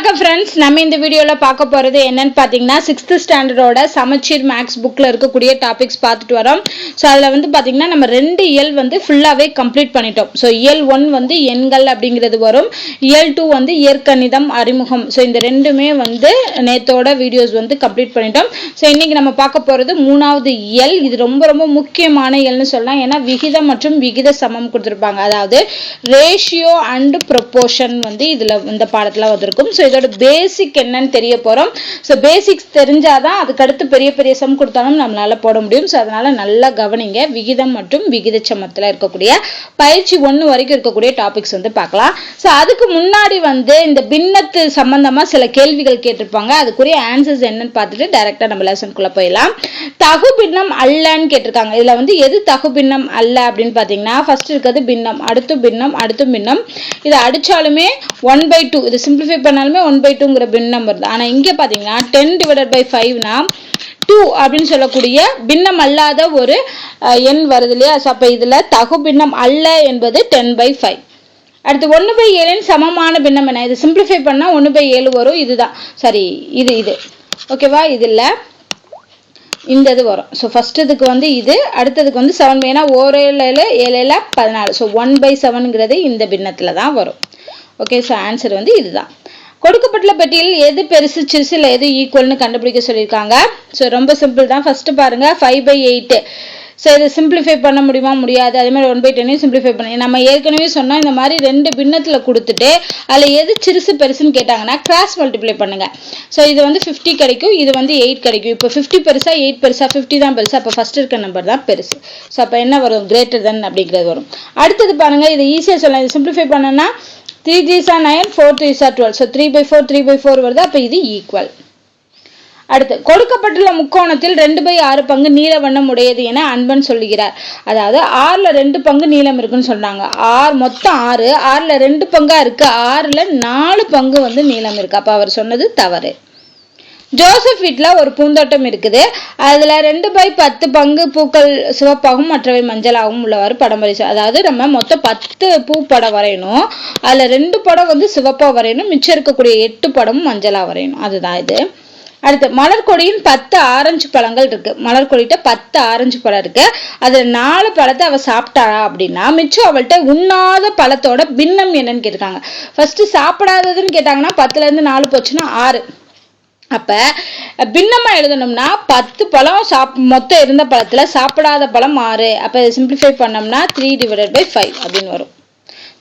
வணக்கம் ஃப்ரெண்ட்ஸ் நம்ம இந்த வீடியோவில் பார்க்க போகிறது என்னன்னு பார்த்தீங்கன்னா சிக்ஸ்த்து ஸ்டாண்டர்டோட சமச்சீர் மேக்ஸ் புக்கில் இருக்கக்கூடிய டாபிக்ஸ் பார்த்துட்டு வரோம். ஸோ அதில் வந்து பார்த்தீங்கன்னா நம்ம ரெண்டு இயல் வந்து ஃபுல்லாகவே கம்ப்ளீட் பண்ணிட்டோம். ஸோ இயல் ஒன் வந்து எண்கள் அப்படிங்கிறது வரும். இயல் டூ வந்து இயற்கணிதம் அறிமுகம். ஸோ இந்த ரெண்டுமே வந்து நேத்தோட வீடியோஸ் வந்து கம்ப்ளீட் பண்ணிட்டோம். ஸோ இன்னைக்கு நம்ம பார்க்க போகிறது மூணாவது இயல். இது ரொம்ப ரொம்ப முக்கியமான இயல்னு சொல்லலாம். ஏன்னா விகிதம் மற்றும் விகித சமம் கொடுத்துருப்பாங்க. அதாவது ரேஷியோ அண்ட் ப்ரொப்போர்ஷன் வந்து இதில் இந்த பாடத்தில் வந்திருக்கும். ஸோ இதோட பேசிக் என்னன்னு தெரிய போகிறோம் ஸோ பேசிக்ஸ் தெரிஞ்சாதான் அதுக்கடுத்து பெரிய பெரிய சம் கொடுத்தாலும் நம்மளால போட முடியும். ஸோ அதனால நல்லா கவனிங்க. விகிதம் மற்றும் விகித சமத்தில் இருக்கக்கூடிய பயிற்சி ஒன்று வரைக்கும் இருக்கக்கூடிய டாபிக்ஸ் வந்து பார்க்கலாம். ஸோ அதுக்கு முன்னாடி வந்து இந்த பின்னத்து சம்பந்தமா சில கேள்விகள் கேட்டிருப்பாங்க. அதுக்குரிய ஆன்சர்ஸ் என்னன்னு பார்த்துட்டு டைரக்டா நம்ம லெசனுக்குள்ள போயிடலாம். தகு பின்னம் அல்லன்னு கேட்டிருக்காங்க. இதுல வந்து எது தகு பின்னம் அல்ல அப்படின்னு பார்த்தீங்கன்னா ஃபர்ஸ்ட் இருக்கிறது பின்னம் அடுத்து பின்னம் அடுத்து பின்னம் இதை அடிச்சாலுமே ஒன் பை டூ இது சிம்பிளிஃபை பண்ணாலுமே ஒன் பை டூங்கிற பின்னம் தான். ஆனால் இங்கே பார்த்தீங்கன்னா டென் டிவைடட் பை ஃபைவ்னா டூ அப்படின்னு சொல்லக்கூடிய பின்னம் அல்லாத ஒரு எண் வருது இல்லையா? ஸோ அப்போ இதில் தகு பின்னம் அல்ல என்பது டென் பை ஃபைவ் அடுத்து ஒன்று பை ஏழின் சமமான பின்னம் என்ன? இது சிம்பிளிஃபை பண்ணால் ஒன்று பை ஏழு வரும். இதுதான். சரி இது இது. ஓகேவா இதில் இந்த இது வரும். ஸோ ஃபர்ஸ்ட் இதுக்கு வந்து இது அடுத்ததுக்கு வந்து செவன் பைனா ஒரு ஏழு ஏழு ஏழு பதினாலு. ஸோ ஒன் பை செவனுங்கிறது இந்த பின்னத்தில் தான் வரும். ஓகே ஸோ ஆன்சர் வந்து இதுதான். கொடுக்கப்பட்டுள்ள பெட்டியில் எது பெருசு சிறுசில் இல்லை எது ஈக்குவல்னு கண்டுபிடிக்க சொல்லியிருக்காங்க. ஸோ ரொம்ப சிம்பிள் தான். ஃபர்ஸ்ட் பாருங்க ஃபைவ் பை எயிட்டு ஸோ இதை சிம்பிளிஃபை பண்ண முடியுமா? முடியாது. அதே மாதிரி ஒன் பை டென்னையும் சிம்பிளிஃபை பண்ணி நம்ம ஏற்கனவே சொன்னால் இந்த மாதிரி ரெண்டு பின்னத்தில் கொடுத்துட்டு அதில் எது சிறுசு பெருசுன்னு கேட்டாங்கன்னா கிராஸ் மல்டிப்ளை பண்ணுங்க. ஸோ இது வந்து ஃபிஃப்டி கிடைக்கும் இது வந்து எயிட் கிடைக்கும். இப்போ ஃபிஃப்டி பெருசா எயிட் பெருசா ஃபிஃப்டி தான் பெருசா. அப்போ ஃபர்ஸ்ட் இருக்க நம்பர் தான் பெருசு. ஸோ அப்போ என்ன வரும்? கிரேட்டர் தென் அப்படிங்கிறது வரும். அடுத்தது பாருங்க இது ஈஸியாக சொல்லலாம் இது சிம்பிளிஃபை பண்ணனா த்ரீ த்ரீஸா nine four த்ரீஸா twelve so three by four three by four வருது. அப்போ இது ஈக்குவல் அடுத்து கொடுக்கப்பட்டுள்ள முக்கோணத்தில் ரெண்டு பை ஆறு பங்கு நீல வண்ணம் உடையது என அன்பன் சொல்லுகிறார். அதாவது ஆறில் ரெண்டு பங்கு நீளம் இருக்குன்னு சொன்னாங்க. ஆறு மொத்தம் ஆறு. ஆறில் ரெண்டு பங்காக இருக்குது ஆறில் நாலு பங்கு வந்து நீளம் இருக்குது அப்போ அவர் சொன்னது தவறு. ஜோசப் வீட்டில் ஒரு பூந்தோட்டம் இருக்குது. அதில் ரெண்டு பை பத்து பங்கு பூக்கள் சிவப்பாகவும் மற்றவை மஞ்சளாகவும் உள்ளவாறு படம் வரைச்சு அதாவது நம்ம மொத்தம் பத்து பூ படம் வரையணும். அதில் ரெண்டு படம் வந்து சிவப்பாக வரையணும். மிச்சம் இருக்கக்கூடிய எட்டு படமும் மஞ்சளாக வரையணும். அதுதான் இது. அடுத்து மலர்கொடியின் பத்து ஆரஞ்சு பழங்கள் இருக்கு. மலர்கொடிகிட்ட பத்து ஆரஞ்சு பழம் இருக்கு. அதில் நாலு பழத்தை அவள் சாப்பிட்டாளா அப்படின்னா மிச்சம் அவள்கிட்ட உண்ணாத பழத்தோட பின்னம் என்னன்னு கேட்டிருக்காங்க. ஃபர்ஸ்ட் சாப்பிடாததுன்னு கேட்டாங்கன்னா பத்துல இருந்து நாலு போச்சுன்னா ஆறு. அப்போ பின்னமாக எழுதணும்னா பத்து பழம் சாப் மொத்தம் இருந்த பழத்தில் சாப்பிடாத பழம் ஆறு. அப்ப சிம்பிளிஃபை பண்ணோம்னா த்ரீ டிவைடட் பை ஃபைவ் அப்படின்னு வரும்.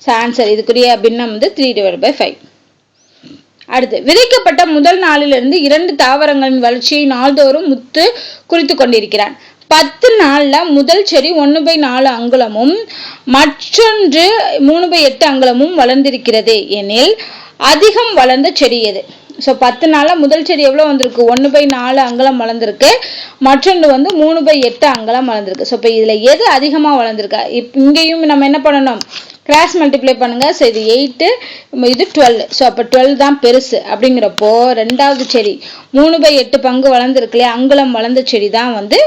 ஸோ ஆன்சர் இதுக்குரிய பின்னம் வந்து த்ரீ டிவைட் பை ஃபைவ் அடுத்து விதைக்கப்பட்ட முதல் நாளிலிருந்து இரண்டு தாவரங்களின் வளர்ச்சியை நாள்தோறும் முத்து குறித்து கொண்டிருக்கிறான். பத்து நாளில் முதல் செடி ஒன்று பை நாலு அங்குலமும் மற்றொன்று மூணு பை எட்டு அங்குலமும் வளர்ந்திருக்கிறது. எனில் அதிகம் வளர்ந்த செடி எது? ஸோ பத்து நாளில் முதல் செடி எவ்வளோ வந்திருக்கு? ஒன்று பை நாலு அங்குலம் வளர்ந்துருக்கு. மற்றொன்று வந்து மூணு பை எட்டு அங்கலம் வளர்ந்துருக்கு. ஸோ இப்போ இதில் எது அதிகமாக வளர்ந்துருக்கா? இப் இங்கேயும் நம்ம என்ன பண்ணணும்? கிராஸ் மல்டிப்ளை பண்ணுங்கள் ஸோ இது எயிட்டு இது டுவெல் ஸோ அப்போ டுவெல் தான் பெருசு. அப்படிங்கிறப்போ ரெண்டாவது செடி மூணு பை எட்டு பங்கு வளர்ந்துருக்குல்லையே அங்குலம் வளர்ந்த செடி தான் வந்து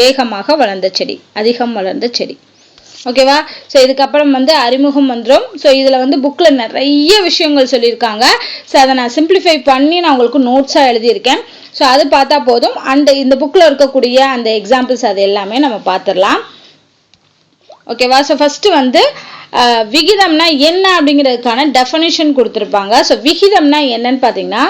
வேகமாக வளர்ந்த செடி அதிகம் வளர்ந்த செடி. ஓகேவா ஸோ இதுக்கப்புறம் வந்து அறிமுகம் வந்துடும் ஸோ இதில் வந்து புக்கில் நிறைய விஷயங்கள் சொல்லியிருக்காங்க. ஸோ அதை நான் சிம்பிளிஃபை பண்ணி நான் உங்களுக்கு நோட்ஸாக எழுதியிருக்கேன். ஸோ அது பார்த்தா போதும். அந்த இந்த புக்கில் இருக்கக்கூடிய அந்த எக்ஸாம்பிள்ஸ் அது எல்லாமே நம்ம பார்த்துடலாம். ஓகேவா ஸோ ஃபஸ்ட்டு வந்து விகிதம்னா என்ன அப்படிங்கிறதுக்கான டெஃபனிஷன் கொடுத்துருப்பாங்க. ஸோ விகிதம்னா என்னன்னு பார்த்தீங்கன்னா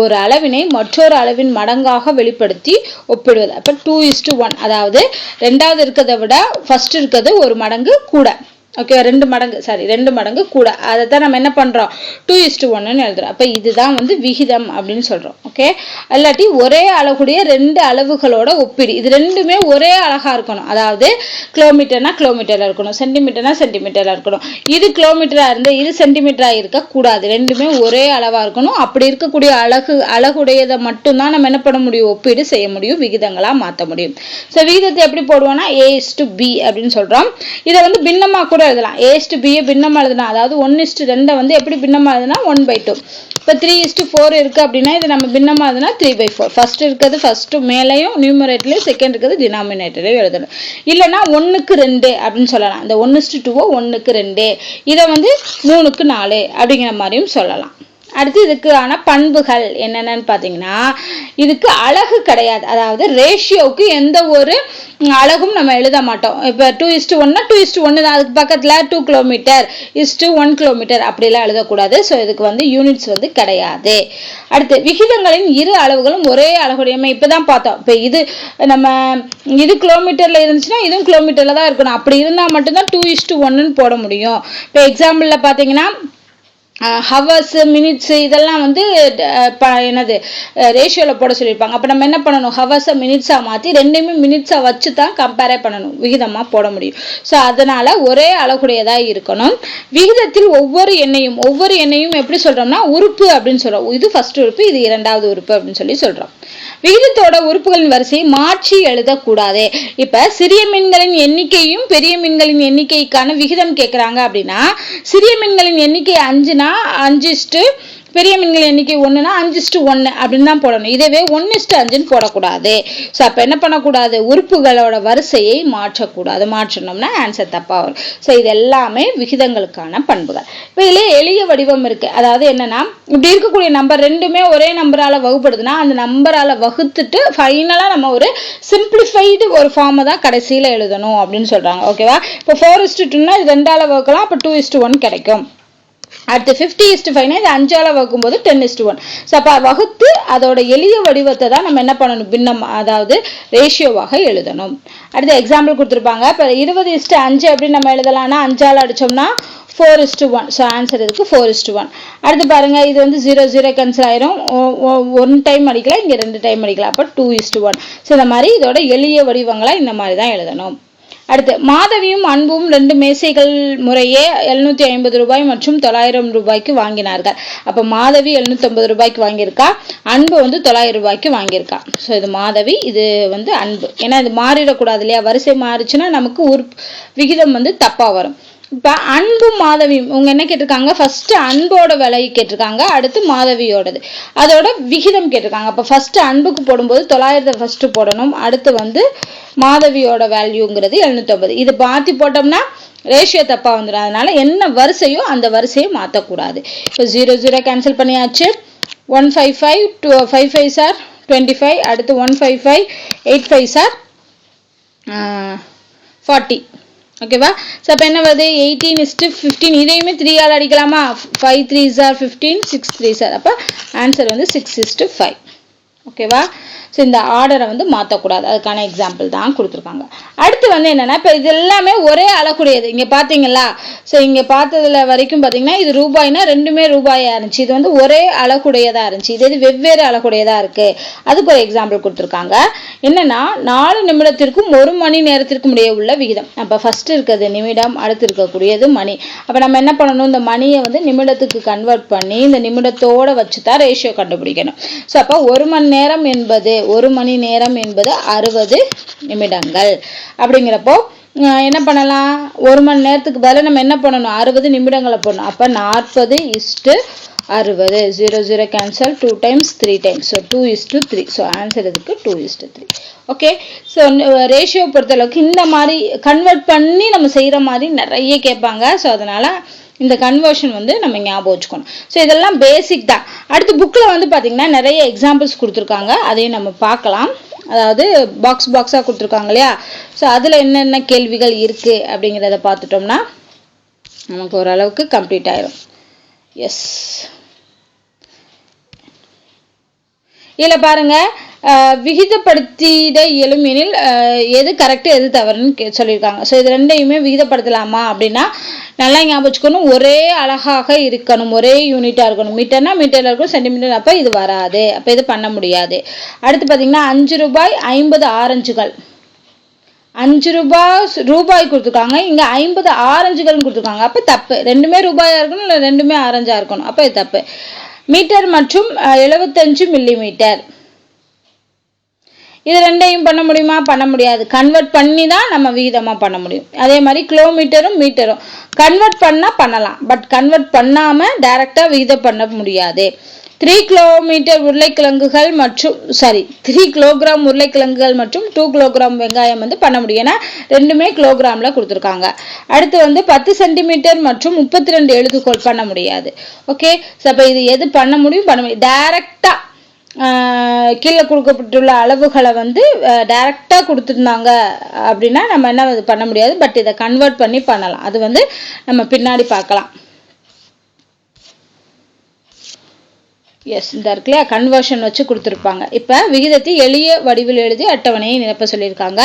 ஒரு அளவினை மற்றொரு அளவின் மடங்காக வெளிப்படுத்தி ஒப்பிடுவது. அப்போ டூ இஸ் டு ஒன் அதாவது ரெண்டாவது இருக்கிறத விட ஃபஸ்ட்டு இருக்கிறது ஒரு மடங்கு கூட. ஓகே ரெண்டு மடங்கு சாரி ரெண்டு மடங்கு கூட. அதை தான் நம்ம என்ன பண்ணுறோம் டூ இஸ்டு ஒன்றுன்னு ஒன்னு எழுதுறோம். அப்போ இதுதான் வந்து விகிதம் அப்படின்னு சொல்கிறோம் ஓகே இல்லாட்டி ஒரே அளவுடைய ரெண்டு அளவுகளோட ஒப்பீடு. இது ரெண்டுமே ஒரே அழகாக இருக்கணும். அதாவது கிலோமீட்டர்னா கிலோமீட்டரில் இருக்கணும். சென்டிமீட்டர்னா சென்டிமீட்டரில் இருக்கணும். இது கிலோமீட்டராக இருந்தால் இது சென்டிமீட்டராக இருக்கக்கூடாது. ரெண்டுமே ஒரே அளவாக இருக்கணும். அப்படி இருக்கக்கூடிய அழகு அழகுடையதை மட்டும்தான் நம்ம என்ன பண்ண முடியும்? ஒப்பீடு செய்ய முடியும். விகிதங்களாக மாற்ற முடியும். ஸோ விகிதத்தை எப்படி போடுவோம்னா ஏ இஸ் டு பி அப்படின்னு சொல்கிறோம் இதை வந்து பின்னமாக கூட எழுதலாம் ஏ இஸ் பியை பின்னமாக எழுதலாம் அதாவது ஒன் இஸ்டு ரெண்டை வந்து எப்படி பின்னமாக எழுதுனா ஒன் பை டூ இப்போ த்ரீ இஸ்ட்டு ஃபோர் இருக்குது அப்படின்னா இது நம்ம பின்னமாக எழுதுனா த்ரீ பை ஃபோர் ஃபஸ்ட்டு இருக்கிறது ஃபஸ்ட்டு மேலேயும் நியூமரேட்டர்லையும் செகண்ட் இருக்கிறது டினாமினேட்டரையும் எழுதணும். இல்லைன்னா ஒன்றுக்கு ரெண்டு அப்படின்னு சொல்லலாம். இந்த ஒன் இஸ்டு டூவோ ஒன்றுக்கு ரெண்டு. இதை வந்து மூணுக்கு நாலு அப்படிங்கிற மாதிரியும் சொல்லலாம். அடுத்து இதுக்கான பண்புகள் என்னென்னு பார்த்தீங்கன்னா இதுக்கு அழகு கிடையாது. அதாவது ரேஷியோவுக்கு எந்த ஒரு அழகும் நம்ம எழுத மாட்டோம். இப்போ டூ இஸ்டு ஒன்னா டூ இஸ்டு ஒன்று தான். அதுக்கு பக்கத்தில் two kilometre is to one kilometre அப்படிலாம் எழுதக்கூடாது. ஸோ இதுக்கு வந்து யூனிட்ஸ் வந்து கிடையாது. அடுத்து விகிதங்களின் இரு அளவுகளும் ஒரே அழகுடையமே இப்போ தான் பார்த்தோம். இப்போ இது நம்ம இது கிலோமீட்டரில் இருந்துச்சுன்னா இதுவும் கிலோமீட்டரில் தான் இருக்கணும். அப்படி இருந்தால் மட்டும்தான் டூ இஸ்டு ஒன்றுன்னு போட முடியும். இப்போ எக்ஸாம்பிளில் பார்த்தீங்கன்னா ஹவர்ஸு மினிட்ஸு இதெல்லாம் வந்து ப என்னது ரேஷியோவில் போட சொல்லியிருப்பாங்க. அப்போ நம்ம என்ன பண்ணணும்? ஹவர்ஸை மினிட்ஸாக மாற்றி ரெண்டையுமே மினிட்ஸாக வச்சு தான் கம்பேரே பண்ணணும். விகிதமாக போட முடியும். ஸோ அதனால் ஒரே அளவுடையதாக இருக்கணும். விகிதத்தில் ஒவ்வொரு எண்ணையும் ஒவ்வொரு எண்ணையும் எப்படி சொல்கிறோம்னா உறுப்பு அப்படின்னு சொல்கிறோம் இது ஃபர்ஸ்ட் உறுப்பு இது இரண்டாவது உறுப்பு அப்படின்னு சொல்லி சொல்கிறோம் விகிதத்தோட உறுப்புகளின் வரிசையை மாற்றி எழுதக்கூடாது. இப்ப சிறிய மீன்களின் எண்ணிக்கையும் பெரிய மீன்களின் எண்ணிக்கைக்கான விகிதம் கேட்குறாங்க அப்படின்னா சிறிய மீன்களின் எண்ணிக்கை அஞ்சுனா அஞ்சு பெரிய மீன்கள் எண்ணிக்கை ஒன்றுனா அஞ்சு ஒன்று அப்படின்னு தான் போடணும். இதுவே ஒன்று இஸ்டு அஞ்சுன்னு போடக்கூடாது. ஸோ அப்போ என்ன பண்ணக்கூடாது? உறுப்புகளோட வரிசையை மாற்றக்கூடாது. மாற்றணும்னா ஆன்சர் தப்பாக வரும். ஸோ இது எல்லாமே விகிதங்களுக்கான பண்புகள். இப்போ இதிலே எளிய வடிவம் இருக்குது அதாவது என்னன்னா இப்படி இருக்கக்கூடிய நம்பர் ரெண்டுமே ஒரே நம்பரால் வகுப்படுதுன்னா அந்த நம்பரால் வகுத்துட்டு ஃபைனலாக நம்ம ஒரு சிம்பிளிஃபைடு ஒரு ஃபார்மை தான் கடைசியில் எழுதணும் அப்படின்னு சொல்கிறாங்க ஓகேவா இப்போ ஃபோர் இஸ்டு டூன்னா இது ரெண்டால் வகுக்கலாம். அப்போ டூ இஸ்டு ஒன் கிடைக்கும். அடுத்து ஃபிஃப்டி இஸ்ட் ஃபைவ்னா இது அஞ்சால வகுக்கும்போது டென் இஸ்ட் ஒன் ஸோ அப்போ வகுத்து அதோட எளிய வடிவத்தை தான் நம்ம என்ன பண்ணணும்? பின்னம் அதாவது ரேஷியோவாக எழுதணும். அடுத்து எக்ஸாம்பிள் கொடுத்துருப்பாங்க. இப்போ இருபது இஸ்ட் அஞ்சு அப்படின்னு நம்ம எழுதலாம்னா அஞ்சால் அடிச்சோம்னா four is to one so answer இதுக்கு ஃபோர் இஸ்டு ஒன் அடுத்து பாருங்க இது வந்து ஜீரோ ஜீரோ கேன்சல் ஆயிரும். ஒன் டைம் அடிக்கலாம் இங்கே ரெண்டு டைம் அடிக்கலாம். அப்போ டூ இஸ்டு ஒன் ஸோ இந்த மாதிரி இதோட எளிய வடிவங்களை இந்த மாதிரி தான் எழுதணும். அடுத்து மாதவியும் அன்பும் ரெண்டு மேசைகள் முறையே எழுநூத்தி ஐம்பது ரூபாய் மற்றும் தொள்ளாயிரம் ரூபாய்க்கு வாங்கினார்கள். அப்ப மாதவி எழுநூத்தி ரூபாய்க்கு வாங்கியிருக்கா? அன்பு வந்து தொள்ளாயிரம் ரூபாய்க்கு வாங்கியிருக்கா. ஸோ இது மாதவி இது வந்து அன்பு. ஏன்னா இது மாறிடக்கூடாது இல்லையா? வரிசை மாறிச்சுன்னா நமக்கு உறுப் விகிதம் வந்து தப்பா வரும். இப்ப அன்பு மாதவியும் இவங்க என்ன கேட்டிருக்காங்க? ஃபர்ஸ்ட் அன்போட விலை கேட்டிருக்காங்க அடுத்து மாதவியோடது. அதோட விகிதம் கேட்டிருக்காங்க. அப்ப ஃபர்ஸ்ட் அன்புக்கு போடும்போது தொள்ளாயிரத்தை ஃபர்ஸ்ட் போடணும் அடுத்து வந்து மாதவியோட வேல்யூங்கிறது எழுநூத்தொம்பது. இது மாற்றி போட்டோம்னா ரேஷியோ தப்பாக வந்துடும் அதனால என்ன வரிசையோ அந்த வரிசையை மாற்றக்கூடாது இப்போ ஜீரோ ஜீரோ கேன்சல் பண்ணியாச்சு. One five five two five five sir twenty five அடுத்து one five five eight five sir forty ஓகேவா ஸோ அப்போ என்ன வருது? எயிட்டீன் இஸ்ட்டு ஃபிஃப்டீன் இதையுமே த்ரீ ஆல் அடிக்கலாமா? Five three sir fifteen six three sir அப்போ answer வந்து சிக்ஸ் இஸ்ட்டு ஃபைவ் ஓகேவா ஸோ இந்த ஆர்டரை வந்து மாற்றக்கூடாது அதுக்கான எக்ஸாம்பிள் தான் கொடுத்துருக்காங்க. அடுத்து வந்து என்னென்னா இப்போ இது எல்லாமே ஒரே அளக்கூடியது இங்கே பார்த்தீங்களா ஸோ இங்கே பார்த்ததுல வரைக்கும் பார்த்தீங்கன்னா இது ரூபாய்னா ரெண்டுமே ரூபாயா இருந்துச்சு. இது வந்து ஒரே அளக்குடையதாக இருந்துச்சு. இது இது வெவ்வேறு அளக்குடையதாக இருக்கு. அதுக்கு ஒரு எக்ஸாம்பிள் கொடுத்துருக்காங்க. என்னன்னா நாலு நிமிடத்திற்கும் ஒரு மணி நேரத்திற்கும் இடையே உள்ள விகிதம். அப்போ ஃபர்ஸ்ட் இருக்கிறது நிமிடம் அடுத்து இருக்கக்கூடியது மணி. அப்போ நம்ம என்ன பண்ணணும்? இந்த மணியை வந்து நிமிடத்துக்கு கன்வெர்ட் பண்ணி இந்த நிமிடத்தோட வச்சு தான் ரேஷியோ கண்டுபிடிக்கணும். ஸோ அப்போ ஒரு மணி நேரம் என்பது ஒரு மணி நேரம் என்பது அறுபது நிமிடங்கள். அப்படிங்கிறப்போ என்ன பண்ணலாம்? ஒரு மணி நேரத்துக்கு பதிலாக நம்ம என்ன பண்ணணும்? அறுபது நிமிடங்களை போடணும். அப்போ நாற்பது இஸ்ட்டு அறுபது. Zero zero cancel two times three times so two is to three so answer இதுக்கு two is to three okay so ratio பொறுத்தளவுக்கு இந்த மாதிரி கன்வெர்ட் பண்ணி நம்ம செய்கிற மாதிரி நிறைய கேட்பாங்க. ஸோ அதனால இந்த கன்வர்ஷன் வந்து நம்ம ஞாபகம் வச்சுக்கணும். ஸோ இதெல்லாம் பேசிக் தான். அடுத்து புக்கில் வந்து பார்த்தீங்கன்னா நிறைய எக்ஸாம்பிள்ஸ் கொடுத்துருக்காங்க. அதையும் நம்ம பார்க்கலாம். அதாவது பாக்ஸ் பாக்ஸாக கொடுத்துருக்காங்க இல்லையா? ஸோ அதில் என்னென்ன கேள்விகள் இருக்குது அப்படிங்கிறத பார்த்துட்டோம்னா நமக்கு ஓரளவுக்கு கம்ப்ளீட் ஆயிரும். எஸ் இதில் பாருங்க விகிதப்படுத்திட இயலும் எனில் எது கரெக்டு எது தவறுன்னு கே சொல்லியிருக்காங்க. ஸோ இது ரெண்டையுமே விகிதப்படுத்தலாமா அப்படின்னா நல்லா ஞாபகம் வச்சுக்கணும். ஒரே அழகாக இருக்கணும். ஒரே யூனிட்டாக இருக்கணும். மீட்டர்னா மீட்டரில் இருக்கும் சென்டிமீட்டர் அப்போ இது வராது. அப்போ இது பண்ண முடியாது. அடுத்து பார்த்தீங்கன்னா அஞ்சு ரூபாய் ஐம்பது ஆரஞ்சுகள். அஞ்சு ரூபாய் ரூபாய் கொடுத்துருக்காங்க. இங்கே ஐம்பது ஆரஞ்சுகள்னு கொடுத்துருக்காங்க. அப்போ தப்பு. ரெண்டுமே ரூபாயாக இருக்கணும் இல்லை ரெண்டுமே ஆரஞ்சாக இருக்கணும்? அப்போ இது தப்பு. மீட்டர் மற்றும் எழுபத்தஞ்சு மில்லி மீட்டர் இது ரெண்டையும் பண்ண முடியுமா? பண்ண முடியாது. கன்வெர்ட் பண்ணி தான் நம்ம வீதமாக பண்ண முடியும். அதே மாதிரி கிலோமீட்டரும் மீட்டரும் கன்வெர்ட் பண்ணால் பண்ணலாம். பட் கன்வெர்ட் பண்ணாமல் டைரெக்டாக விகிதம் பண்ண முடியாது. த்ரீ கிலோமீட்டர் உருளைக்கிழங்குகள் மற்றும் சாரி த்ரீ கிலோகிராம் உருளைக்கிழங்குகள் மற்றும் டூ கிலோகிராம் வெங்காயம் வந்து பண்ண முடியும். ஏன்னா ரெண்டுமே கிலோகிராமில் கொடுத்துருக்காங்க. அடுத்து வந்து பத்து சென்டிமீட்டர் மற்றும் முப்பத்தி ரெண்டு எழுதுகோள் பண்ண முடியாது. ஓகே ஸோ அப்போ இது எது பண்ண முடியும்? பண்ண முடியும். டைரெக்டாக கீழே கொடுக்கப்பட்டுள்ள அளவுகளை வந்து டைரெக்டாக கொடுத்துருந்தாங்க அப்படின்னா நம்ம என்ன பண்ண முடியாது பட் இதை கன்வெர்ட் பண்ணி பண்ணலாம். அது வந்து நம்ம பின்னாடி பார்க்கலாம். எஸ் இந்த இருக்குல்ல கன்வர்ஷன் வச்சு கொடுத்துருப்பாங்க. இப்போ விகிதத்தை எளிய வடிவில் எழுதி அட்டவணையை நிரப்ப சொல்லியிருக்காங்க.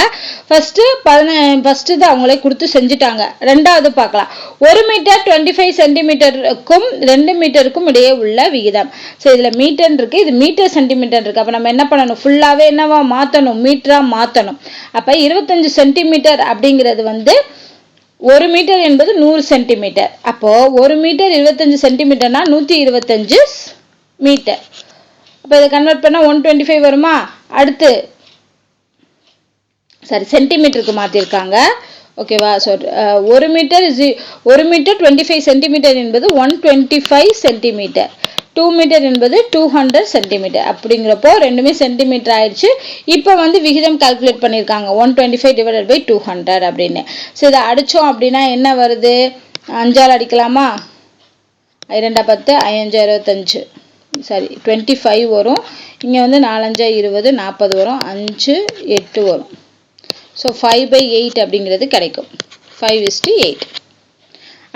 ஃபஸ்ட்டு பதின ஃபஸ்ட்டு தான் அவங்களே கொடுத்து செஞ்சுட்டாங்க. ரெண்டாவது பார்க்கலாம். ஒரு மீட்டர் டுவெண்ட்டி ஃபைவ் சென்டிமீட்டருக்கும் ரெண்டு மீட்டருக்கும் இடையே உள்ள விகிதம். ஸோ இதில் மீட்டர் இருக்குது இது மீட்டர் சென்டிமீட்டர் இருக்குது அப்போ நம்ம என்ன பண்ணணும்? ஃபுல்லாகவே என்னவா மாற்றணும் மீட்டராக மாற்றணும் அப்போ இருபத்தஞ்சு சென்டிமீட்டர் அப்படிங்கிறது வந்து ஒரு மீட்டர் என்பது நூறு சென்டிமீட்டர் அப்போது ஒரு மீட்டர் இருபத்தஞ்சு சென்டிமீட்டர்னால் நூற்றி இருபத்தஞ்சு மீட்டர் அப்போ இதை கன்வெர்ட் பண்ணால் ஒன் டுவெண்ட்டி ஃபைவ் வருமா? அடுத்து சாரி சென்டிமீட்டருக்கு மாற்றிருக்காங்க ஓகேவா ஸோ ஒரு மீட்டர் இஸ் ஒரு மீட்டர் டுவெண்ட்டி ஃபைவ் சென்டிமீட்டர் என்பது one twenty five centimetre two metre என்பது டூ ஹண்ட்ரட் சென்டிமீட்டர் அப்படிங்கிறப்போ ரெண்டுமே சென்டிமீட்டர் ஆயிடுச்சு. இப்போ வந்து விகிதம் கால்குலேட் பண்ணியிருக்காங்க. One twenty five divided by two hundred அப்படின்னு. ஸோ இதை அடித்தோம் அப்படின்னா என்ன வருது? அஞ்சால் அடிக்கலாமா? இரண்டா பத்து ஐயஞ்சா இருபத்தஞ்சு சாரி டுவெண்ட்டி ஃபைவ் வரும். இங்கே வந்து நாலஞ்சா இருபது நாற்பது வரும். அஞ்சு எட்டு வரும். ஸோ ஃபைவ் பை எயிட் அப்படிங்கிறது கிடைக்கும். ஃபைவ் இஸ்டு எயிட்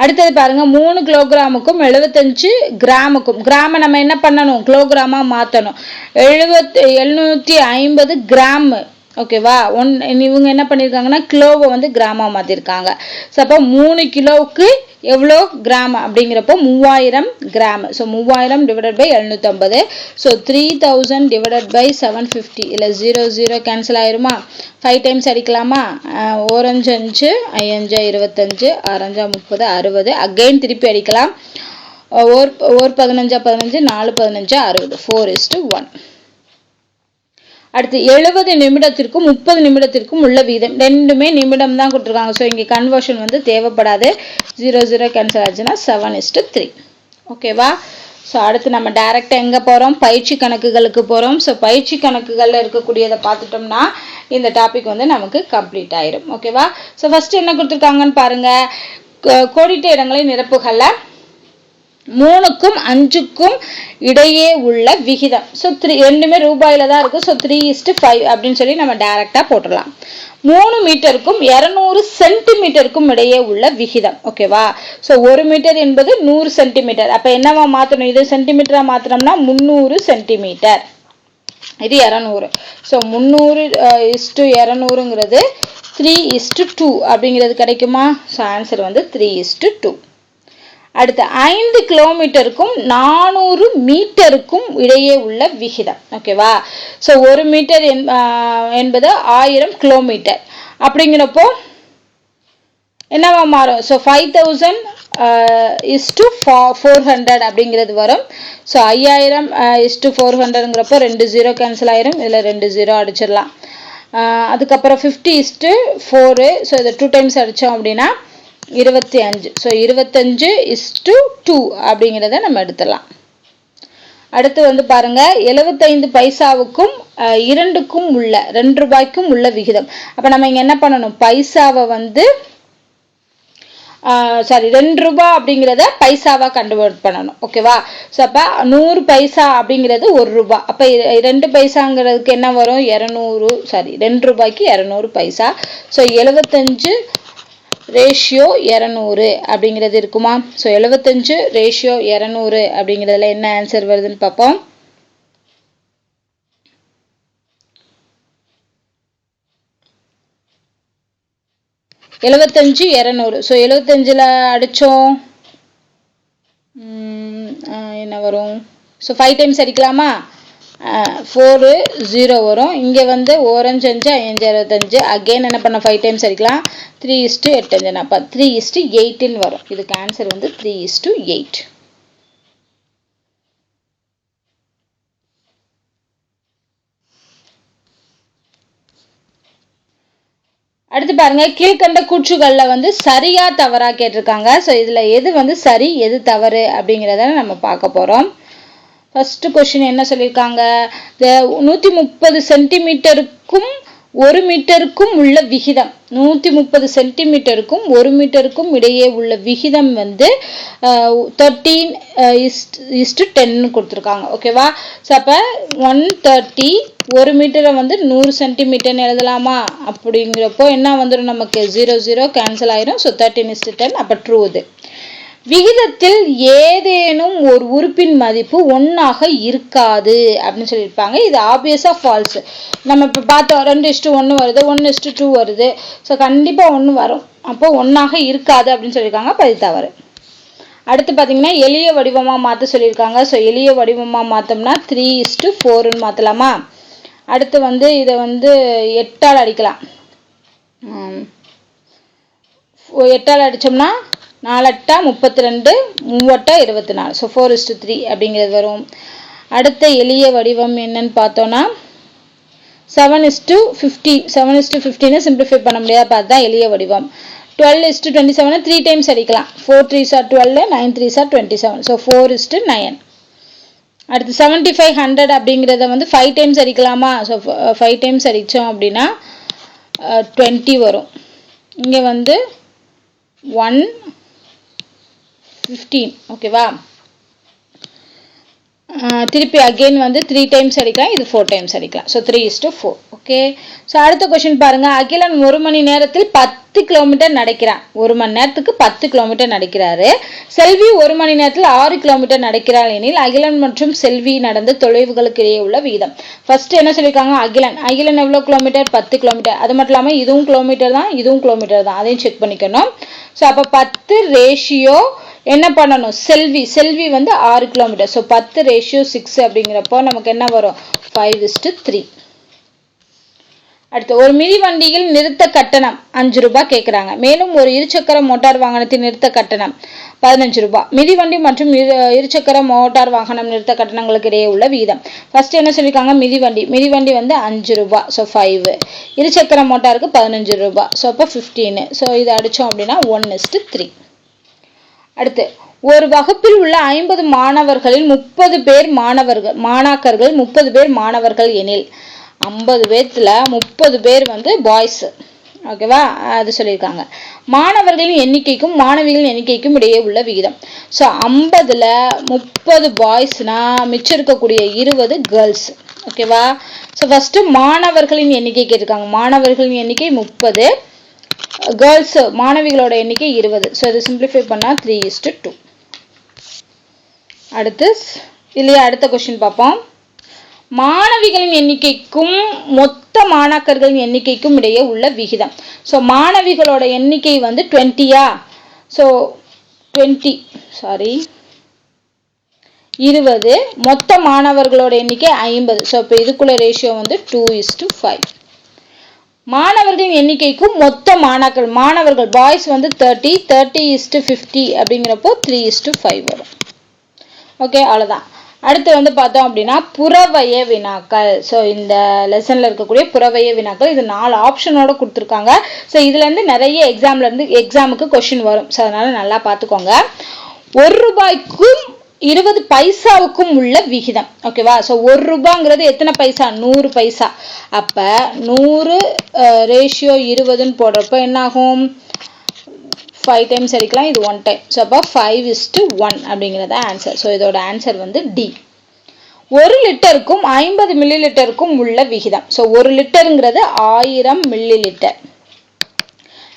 அடுத்தது பாருங்க மூணு கிலோகிராமுக்கும் எழுபத்தஞ்சு கிராமுக்கும் கிராமை நம்ம என்ன பண்ணணும்? கிலோகிராமாக மாற்றணும் எழுபத் எழுநூற்றி ஐம்பது கிராம் ஓகேவா ஒன் இவங்க என்ன பண்ணியிருக்காங்கன்னா கிலோவை வந்து கிராமாக மாற்றிருக்காங்க ஸோ அப்போ மூணு கிலோவுக்கு எவ்வளோ கிராம் அப்படிங்கிறப்போ மூவாயிரம் கிராம். ஸோ மூவாயிரம் டிவைடட் பை எழுநூற்றம்பது so three thousand divided by seven fifty இல்லை ஜீரோ ஜீரோ கேன்சல் ஆயிருமா? ஃபைவ் டைம்ஸ் அடிக்கலாமா? ஓரஞ்சு அஞ்சு ஐயஞ்சா இருபத்தஞ்சு ஆரஞ்சா முப்பது அறுபது. அகைன் திருப்பி அடிக்கலாம். ஓர் ஓர் பதினஞ்சா பதினஞ்சு நாலு பதினஞ்சா அறுபது. ஃபோர் இஸ்டு ஒன் அடுத்து எழுபது நிமிடத்திற்கும் முப்பது நிமிடத்திற்கும் உள்ள வீதம். ரெண்டுமே நிமிடம் தான் கொடுத்துருக்காங்க. ஸோ இங்கே கன்வர்ஷன் வந்து தேவைப்படாது. ஜீரோ ஜீரோ கேன்சல் ஆச்சுன்னா செவன் இஸ்டு த்ரீ ஓகேவா ஸோ அடுத்து நம்ம டைரெக்டாக எங்கே போகிறோம் பயிற்சி கணக்குகளுக்கு போகிறோம் ஸோ பயிற்சி கணக்குகளில் இருக்கக்கூடியதை பார்த்துட்டோம்னா இந்த டாபிக் வந்து நமக்கு கம்ப்ளீட் ஆயிரும். ஓகேவா ஸோ ஃபஸ்ட்டு என்ன கொடுத்துருக்காங்கன்னு பாருங்கள் கோடிட்ட இடங்களை நிரப்புகளில் மூணுக்கும் அஞ்சுக்கும் இடையே உள்ள விகிதம். ஸோ த்ரீ ரெண்டுமே ரூபாயில் தான் இருக்கும். ஸோ த்ரீ இஸ்ட்டு ஃபைவ் அப்படின்னு சொல்லி நம்ம டேரெக்டாக போட்டுடலாம். மூணு மீட்டருக்கும் இரநூறு சென்டிமீட்டருக்கும் இடையே உள்ள விகிதம். ஓகேவா ஸோ ஒரு மீட்டர் என்பது நூறு சென்டிமீட்டர். அப்போ என்னவா மாற்றணும் இது சென்டிமீட்டராக மாற்றினோம்னா முந்நூறு சென்டிமீட்டர். இது இரநூறு. ஸோ முந்நூறு இஸ்டு இரநூறுங்கிறது த்ரீ இஸ்டு டூ அப்படிங்கிறது கிடைக்குமா? ஸோ ஆன்சர் வந்து த்ரீ இஸ்டு டூ அடுத்து ஐந்து கிலோமீட்டருக்கும் நானூறு மீட்டருக்கும் இடையே உள்ள விகிதம். ஓகேவா ஸோ ஒரு மீட்டர் என்பது ஆயிரம் கிலோமீட்டர். அப்படிங்கிறப்போ என்னவா மாறும்? So five thousand is to four hundred அப்படிங்கிறது வரும். ஸோ ஐயாயிரம் இஸ் டு ஃபோர் ஹண்ட்ரட்ங்கிறப்போ ரெண்டு ஜீரோ கேன்சல் ஆயிரும். இதில் ரெண்டு ஜீரோ அடிச்சிடலாம். அதுக்கப்புறம் fifty is to four so இதை டூ டைம்ஸ் அடித்தோம் அப்படின்னா இருபத்தி அஞ்சு. ஸோ இருபத்தஞ்சு இஸ்டு டூ அப்படிங்கிறத நம்ம எடுத்துடலாம். அடுத்து வந்து பாருங்க எழுபத்தைந்து பைசாவுக்கும் இரண்டுக்கும் உள்ள ரெண்டு ரூபாய்க்கும் உள்ள விகிதம். அப்போ நம்ம இங்கே என்ன பண்ணணும்? பைசாவை வந்து சாரி ரெண்டு ரூபா அப்படிங்கிறத பைசாவா கன்வெர்ட் பண்ணணும். ஓகேவா ஸோ அப்போ நூறு பைசா அப்படிங்கிறது ஒரு ரூபா. அப்போ ரெண்டு பைசாங்கிறதுக்கு என்ன வரும்? இரநூறு சாரி ரெண்டு ரூபாய்க்கு இரநூறு பைசா. ஸோ எழுபத்தஞ்சு ரேஷியோ இரநூறு அப்படிங்கிறது இருக்குமா? ஸோ எழுபத்தஞ்சு ரேஷியோ இரநூறு அப்படிங்கிறதுல என்ன ஆன்சர் வருதுன்னு பார்ப்போம். எழுபத்தஞ்சு இரநூறு. ஸோ எழுபத்தஞ்சில் அடித்தோம் என்ன வரும்? ஸோ ஃபைவ் டைம்ஸ் அடிக்கலாமா? ஃபோரு ஜீரோ வரும். இங்கே வந்து ஓரஞ்சு அஞ்சு அஞ்சு அறுபத்தஞ்சு. அகெயின் என்ன பண்ண ஃபைவ் டைம்ஸ் அடிக்கலாம். த்ரீ இஸ்ட்டு எட்டு அஞ்சு. நாற்பா த்ரீ இஸ்ட்டு எயிட்டுன்னு வரும். இதுக்கு ஆன்சர் வந்து த்ரீ இஸ்ட்டு எயிட் அடுத்து பாருங்க கீழ்கண்ட கூற்றுகளில் வந்து சரியா தவறா கேட்டிருக்காங்க. ஸோ இதுல எது வந்து சரி எது தவறு அப்படிங்கிறத நம்ம பார்க்க போறோம். ஃபஸ்ட்டு கொஷின் என்ன சொல்லியிருக்காங்க நூற்றி முப்பது சென்டிமீட்டருக்கும் ஒரு மீட்டருக்கும் உள்ள விகிதம். நூற்றி முப்பது சென்டிமீட்டருக்கும் ஒரு மீட்டருக்கும் இடையே உள்ள விகிதம் வந்து தேர்ட்டீன் இஸ்டு டென்னு கொடுத்துருக்காங்க. ஓகேவா ஸோ அப்போ ஒன் தேர்ட்டி ஒரு மீட்டரை வந்து நூறு சென்டிமீட்டர்னு எழுதலாமா? அப்படிங்கிறப்போ என்ன வந்துடும் நமக்கு? ஜீரோ ஜீரோ கேன்சல் ஆயிரும். So thirteen is to ten அப்போ ட்ரூ இது. விகிதத்தில் ஏதேனும் ஒரு உறுப்பின் மதிப்பு ஒன்றாக இருக்காது அப்படின்னு சொல்லியிருப்பாங்க. இது ஆப்வியஸாக ஃபால்ஸ் நம்ம இப்போ பார்த்தோம் ரெண்டு இஷ்டு ஒன்று வருது ஒன்று இஷ்டு டூ வருது. ஸோ கண்டிப்பாக ஒன்று வரும். அப்போது ஒன்றாக இருக்காது அப்படின்னு சொல்லியிருக்காங்க அப்போ தவறு அடுத்து பார்த்தீங்கன்னா எளிய வடிவமாக மாற்ற சொல்லியிருக்காங்க. ஸோ எளிய வடிவமாக மாற்றோம்னா த்ரீ இஸ்டு ஃபோருன்னு மாற்றலாமா அடுத்து வந்து இதை வந்து எட்டால் அடிக்கலாம். எட்டால் அடித்தோம்னா நாலட்டா முப்பத்தி ரெண்டு மூவட்டா இருபத்தி நாலு ஸோ ஃபோர் இஸ்டு த்ரீ அப்படிங்கிறது வரும். அடுத்த எளிய வடிவம் என்னன்னு பார்த்தோன்னா seven is to fifty seven is to ஃபிஃப்டின்னு simplify பண்ண முடியாது. பார்த்து தான் எளிய வடிவம். டுவெல் இஸ்டு டுவெண்ட்டி செவனை த்ரீ டைம்ஸ் அடிக்கலாம். Four three sir twelve nine three sir twenty seven so four is to nine அடுத்து செவன்ட்டி ஃபைவ் ஹண்ட்ரட் அப்படிங்கிறத வந்து ஃபைவ் டைம்ஸ் அடிக்கலாமா? ஸோ ஃபைவ் டைம்ஸ் அடித்தோம் அப்படின்னா uh, டுவெண்ட்டி வரும். இங்கே வந்து ஒன் ஃபிஃப்டீன் ஓகேவா திருப்பி அகெயின் வந்து த்ரீ டைம்ஸ் அடிக்கலாம் இது ஃபோர் டைம்ஸ் அடிக்கலாம். So three is to four okay so அடுத்த கொஷின் பாருங்க. அகிலன் ஒரு மணி நேரத்தில் பத்து கிலோமீட்டர் நடக்கிறான். ஒரு மணி நேரத்துக்கு பத்து கிலோமீட்டர் நடக்கிறாரு. செல்வி ஒரு மணி நேரத்தில் ஆறு கிலோமீட்டர் நடக்கிறாள் எனில் அகிலன் மற்றும் செல்வி நடந்த தொலைவுகளுக்கு இடையே உள்ள விகிதம். ஃபர்ஸ்ட் என்ன சொல்லியிருக்காங்க அகிலன். அகிலன் எவ்வளோ கிலோமீட்டர் பத்து கிலோமீட்டர் அது மட்டும் இல்லாமல் இதுவும் கிலோமீட்டர் தான் இதுவும் கிலோமீட்டர் தான். அதையும் செக் பண்ணிக்கணும். ஸோ அப்போ பத்து ரேஷியோ என்ன பண்ணணும்? செல்வி செல்வி வந்து ஆறு கிலோமீட்டர் ஸோ பத்து ரேஷியோ சிக்ஸ் அப்படிங்கிறப்போ நமக்கு என்ன வரும்? ஃபைவ் இஸ்டு த்ரீ அடுத்து ஒரு மிதிவண்டியில் நிறுத்த கட்டணம் அஞ்சு ரூபாய் கேட்குறாங்க மேலும் ஒரு இருசக்கர மோட்டார் வாகனத்தின் நிறுத்த கட்டணம் பதினஞ்சு ரூபாய். மிதிவண்டி மற்றும் இருசக்கர மோட்டார் வாகனம் நிறுத்த கட்டணங்களுக்கு இடையே உள்ள வீதம். ஃபர்ஸ்ட் என்ன சொல்லியிருக்காங்க மிதிவண்டி மிதிவண்டி வந்து அஞ்சு ரூபாய். ஸோ ஃபைவ் இருசக்கர மோட்டாருக்கு பதினஞ்சு ரூபாய். ஸோ அப்போ ஃபிஃப்டீனு ஸோ இதை அடித்தோம் அப்படின்னா ஒன் இஸ்டு த்ரீ அடுத்து ஒரு வகுப்பில் உள்ள ஐம்பது மாணவர்களில் முப்பது பேர் மாணவர்கள் மாணாக்கர்கள் முப்பது பேர் மாணவர்கள் எனில் ஐம்பது பேர்த்துல முப்பது பேர் வந்து பாய்ஸ் ஓகேவா அது சொல்லியிருக்காங்க. மாணவர்களின் எண்ணிக்கைக்கும் மாணவிகளின் எண்ணிக்கைக்கும் இடையே உள்ள விகிதம். ஸோ ஐம்பதுல முப்பது பாய்ஸ்னா மிச்சம் இருக்கக்கூடிய இருபது கேர்ள்ஸ் ஓகேவா ஸோ ஃபஸ்ட்டு மாணவர்களின் எண்ணிக்கை கேட்டிருக்காங்க. மாணவர்களின் எண்ணிக்கை முப்பது கேர்ள்ஸ் மாணவிகளோட எண்ணிக்கை இருபது. ஸோ இது சிம்பிளிஃபை பண்ணால் த்ரீ இஸ்டு டூ அடுத்து இல்லையா அடுத்த கொஸ்டின் பார்ப்போம். மாணவிகளின் எண்ணிக்கைக்கும் மொத்த மாணாக்கர்களின் எண்ணிக்கைக்கும் இடையே உள்ள விகிதம். ஸோ மாணவிகளோட எண்ணிக்கை வந்து டுவெண்ட்டியா ஸோ டுவெண்ட்டி சாரி இருபது. மொத்த மாணவர்களோட எண்ணிக்கை ஐம்பது. ஸோ இப்போ இதுக்குள்ள ரேஷியோ வந்து டூ இஸ் டு ஃபைவ் மாணவர்களின் எண்ணிக்கைக்கும் மொத்த மாணாக்கள் மாணவர்கள் பாய்ஸ் வந்து thirty thirty is to fifty அப்படிங்கிறப்போ த்ரீ இஸ்டு ஃபைவ் வரும். ஓகே அவ்வளோதான் அடுத்து வந்து பார்த்தோம் அப்படின்னா புறவய வினாக்கள். ஸோ இந்த லெசனில் இருக்கக்கூடிய புறவய வினாக்கள் இது நாலு ஆப்ஷனோட கொடுத்துருக்காங்க. ஸோ இதுலேருந்து நிறைய எக்ஸாம்லேருந்து எக்ஸாமுக்கு கொஷின் வரும். ஸோ அதனால் நல்லா பார்த்துக்கோங்க. ஒரு ரூபாய்க்கும் இருபது பைசாவுக்கும் உள்ள விகிதம். ஓகேவா ஸோ ஒரு ரூபாங்கிறது எத்தனை பைசா? நூறு பைசா. அப்போ நூறு ரேஷியோ இருபதுன்னு போடுறப்போ என்னாகும்? ஃபைவ் டைம்ஸ் அடிக்கலாம். இது ஒன் டைம் ஸோ அப்போ ஃபைவ் இஸ்ட்டு ஒன் அப்படிங்கிறது ஆன்சர் ஸோ இதோட ஆன்சர் வந்து டி ஒரு லிட்டருக்கும் ஐம்பது மில்லி லிட்டருக்கும் உள்ள விகிதம். ஸோ ஒரு லிட்டருங்கிறது ஆயிரம் மில்லி லிட்டர்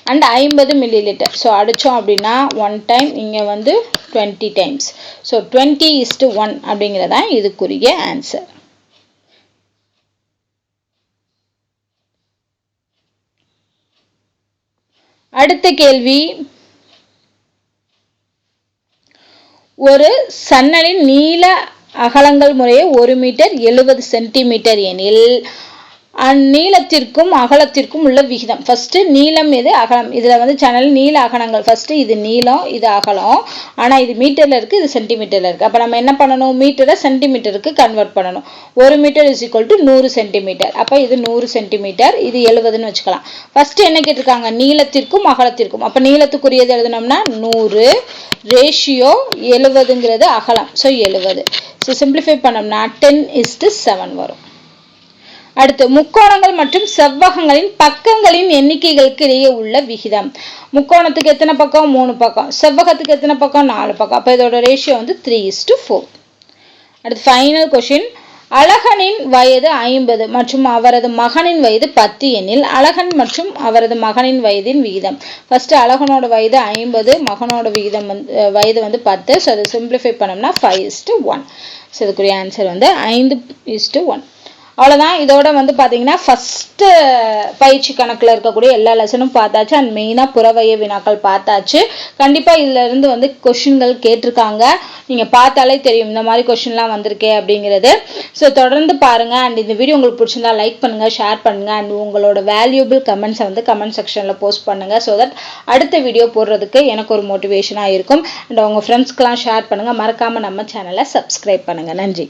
அண்ட் ஐம்பது மில்லி லிட்டர் ஸோ அடித்தோம் அப்படின்னா ஒன் டைம் இங்கே வந்து twenty times so twenty is to one அப்படிங்கிறதான் இதுக்குரிய ஆன்சர் அடுத்த கேள்வி. ஒரு சன்னலின் நீள அகலங்கள் முறையே ஒரு மீட்டர் எழுபது சென்டிமீட்டர் எனில் அந்நீளத்திற்கும் அகலத்திற்கும் உள்ள விகிதம். ஃபஸ்ட்டு நீளம் எது? அகலம். இதில் வந்து சேனல் நீள அகலங்கள். ஃபஸ்ட்டு இது நீளம் இது அகலம். ஆனால் இது மீட்டரில் இருக்குது இது சென்டிமீட்டரில் இருக்குது அப்போ நம்ம என்ன பண்ணணும்? மீட்டரை சென்டிமீட்டருக்கு கன்வெர்ட் பண்ணணும். ஒரு மீட்டர் இஸ் ஈக்குவல் டு நூறு சென்டிமீட்டர் அப்போ இது நூறு சென்டிமீட்டர் இது எழுபதுன்னு வச்சுக்கலாம். ஃபஸ்ட்டு என்ன கேட்டிருக்காங்க? நீளத்திற்கும் அகலத்திற்கும். அப்போ நீளத்துக்குரியது எழுதினோம்னா நூறு ரேஷியோ எழுபதுங்கிறது அகலம். ஸோ எழுபது. ஸோ சிம்பிளிஃபை பண்ணோம்னா டென் இஸ்டு செவன் வரும். அடுத்து முக்கோணங்கள் மற்றும் செவ்வகங்களின் பக்கங்களின் எண்ணிக்கைகளுக்கு இடையே உள்ள விகிதம். முக்கோணத்துக்கு எத்தனை பக்கம்? மூணு பக்கம். செவ்வகத்துக்கு எத்தனை பக்கம்? நாலு பக்கம். அப்போ இதோட ரேஷியோ வந்து த்ரீ இஸ்டு ஃபோர் அடுத்து ஃபைனல் கொஷின் அழகனின் வயது ஐம்பது மற்றும் அவரது மகனின் வயது பத்து எனில் அழகன் மற்றும் அவரது மகனின் வயதின் விகிதம். ஃபஸ்ட்டு அழகனோட வயது ஐம்பது மகனோட விகிதம் வந்து வயது வந்து பத்து. ஸோ அதை சிம்பிளிஃபை பண்ணோம்னா five is to one so இதுக்குரிய ஆன்சர் வந்து ஐந்து இஸ்டு ஒன் அவ்வளோதான் இதோட வந்து பார்த்தீங்கன்னா ஃபஸ்ட்டு பயிற்சி கணக்கில் இருக்கக்கூடிய எல்லா லெசனும் பார்த்தாச்சு. அண்ட் மெயினாக புறவைய வினாக்கள் பார்த்தாச்சு. கண்டிப்பாக இதிலருந்து வந்து கொஷின்கள் கேட்டிருக்காங்க. நீங்கள் பார்த்தாலே தெரியும் இந்த மாதிரி கொஷின்லாம் வந்திருக்கே அப்படிங்கிறது. ஸோ தொடர்ந்து பாருங்கள் அண்ட் இந்த வீடியோ உங்களுக்கு பிடிச்சிருந்தா லைக் பண்ணுங்கள் ஷேர் பண்ணுங்கள் அண்ட் உங்களோட வேல்யூபிள் கமெண்ட்ஸை வந்து கமெண்ட் செக்ஷனில் போஸ்ட் பண்ணுங்கள் ஸோ தட் அடுத்த வீடியோ போடுறதுக்கு எனக்கு ஒரு மோட்டிவேஷனாக இருக்கும். அண்ட் உங்கள் ஃப்ரெண்ட்ஸ்க்கெலாம் ஷேர் பண்ணுங்கள் மறக்காமல் நம்ம சேனலை சப்ஸ்கிரைப் பண்ணுங்கள் நன்றி.